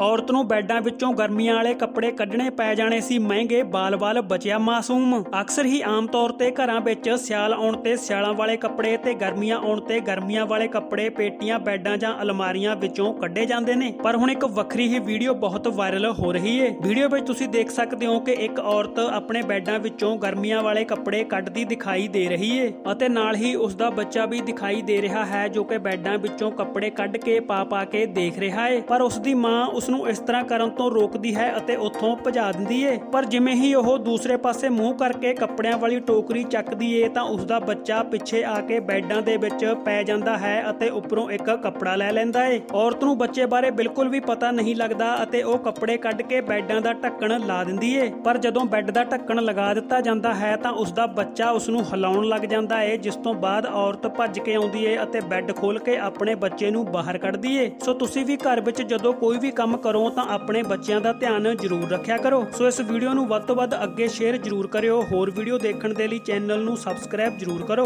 ਔਰਤ ਨੂੰ ਬੈੱਡਾਂ ਵਿੱਚੋਂ ਗਰਮੀਆਂ ਵਾਲੇ ਕੱਪੜੇ ਕੱਢਣੇ ਪੈ ਜਾਣੇ ਸੀ, ਮਹਿੰਗੇ ਬਾਲ-ਬਾਲ ਬਚਿਆ ਮਾਸੂਮ। ਅਕਸਰ ਹੀ ਆਮ ਤੌਰ ਤੇ ਘਰਾਂ ਵਿੱਚ ਸਿਆਲ ਆਉਣ ਤੇ ਸਿਆਲਾਂ ਵਾਲੇ ਕੱਪੜੇ ਤੇ ਗਰਮੀਆਂ ਆਉਣ ਤੇ ਗਰਮੀਆਂ ਵਾਲੇ ਕੱਪੜੇ, ਪੇਟੀਆਂ, ਬੈੱਡਾਂ ਜਾਂ ਅਲਮਾਰੀਆਂ ਵਿੱਚੋਂ ਕੱਢੇ ਜਾਂਦੇ ਨੇ। ਪਰ ਹੁਣ ਇੱਕ ਵੱਖਰੀ ਹੀ ਵੀਡੀਓ ਬਹੁਤ ਵਾਇਰਲ ਹੋ ਰਹੀ ਏ। ਵੀਡੀਓ ਵਿੱਚ ਤੁਸੀਂ ਦੇਖ ਸਕਦੇ ਹੋ ਕਿ ਇੱਕ ਔਰਤ ਆਪਣੇ ਬੈੱਡਾਂ ਵਿੱਚੋਂ ਗਰਮੀਆਂ ਵਾਲੇ ਕੱਪੜੇ ਕੱਢਦੀ ਦਿਖਾਈ ਦੇ ਰਹੀ ਏ ਅਤੇ ਨਾਲ ਹੀ ਉਸ ਦਾ ਬੱਚਾ ਵੀ ਦਿਖਾਈ ਦੇ ਰਿਹਾ ਹੈ, ਜੋ ਕਿ ਬੈੱਡਾਂ ਵਿੱਚੋਂ ਕੱਪੜੇ ਕੱਢ ਕੇ ਪਾ ਪਾ ਕੇ ਦੇਖ ਰਿਹਾ ਏ। ਪਰ ਉਸ ਦੀ ਮਾਂ ਉਸ ਨੂੰ ਇਸ ਤਰ੍ਹਾਂ ਕਰਨ ਤੋਂ ਰੋਕਦੀ ਹੈ ਅਤੇ ਉੱਥੋਂ ਭਜਾ ਦਿੰਦੀ ਏ। ਪਰ ਜਿਵੇਂ ਹੀ ਉਹ ਦੂਸਰੇ ਪਾਸੇ ਮੂੰਹ ਕਰਕੇ ਕੱਪੜਿਆਂ ਵਾਲੀ ਟੋਕਰੀ ਚੱਕਦੀ ਏ, ਤਾਂ ਉਸ ਦਾ ਬੱਚਾ ਪਿੱਛੇ ਆ ਕੇ ਬੈੱਡਾਂ ਦੇ ਵਿੱਚ ਪੈ ਜਾਂਦਾ ਹੈ ਅਤੇ ਉੱਪਰੋਂ ਇੱਕ ਕੱਪੜਾ ਲੈ ਲੈਂਦਾ ਏ। ਔਰਤ ਨੂੰ ਬੱਚੇ ਬਾਰੇ ਬਿਲਕੁਲ ਵੀ ਪਤਾ ਨਹੀਂ ਲੱਗਦਾ ਅਤੇ ਉਹ ਕੱਪੜੇ ਕੱਢ ਕੇ ਬੈੱਡਾਂ ਦਾ ਢੱਕਣ ਲਾ ਦਿੰਦੀ ਏ। ਪਰ ਜਦੋਂ ਬੈੱਡ ਦਾ ਢੱਕਣ ਲਗਾ ਦਿੱਤਾ ਜਾਂਦਾ ਹੈ, ਤਾਂ ਉਸ ਦਾ ਬੱਚਾ ਉਸ ਨੂੰ ਹਿਲਾਉਣ ਲੱਗ ਜਾਂਦਾ ਏ, ਜਿਸ ਤੋਂ ਬਾਅਦ ਔਰਤ ਭੱਜ ਕੇ ਆਉਂਦੀ ਏ ਅਤੇ ਬੈੱਡ ਖੋਲ ਕੇ ਆਪਣੇ ਬੱਚੇ ਨੂੰ ਬਾਹਰ ਕੱਢਦੀ ਏ। ਸੋ ਤੁਸੀਂ ਵੀ ਘਰ ਵਿੱਚ ਜਦੋਂ ਕੋਈ ਵੀ ਕੰਮ ਕੰਮ ਕਰੋ ਤਾਂ ਆਪਣੇ ਬੱਚਿਆਂ ਦਾ ਧਿਆਨ ਜ਼ਰੂਰ ਰੱਖਿਆ ਕਰੋ। ਸੋ ਇਸ ਵੀਡੀਓ ਨੂੰ ਵੱਧ ਤੋਂ ਵੱਧ ਅੱਗੇ ਸ਼ੇਅਰ ਜ਼ਰੂਰ ਕਰਿਓ। ਹੋਰ ਵੀਡੀਓ ਦੇਖਣ ਦੇ ਲਈ ਚੈਨਲ ਨੂੰ ਸਬਸਕ੍ਰਾਈਬ ਜ਼ਰੂਰ ਕਰੋ।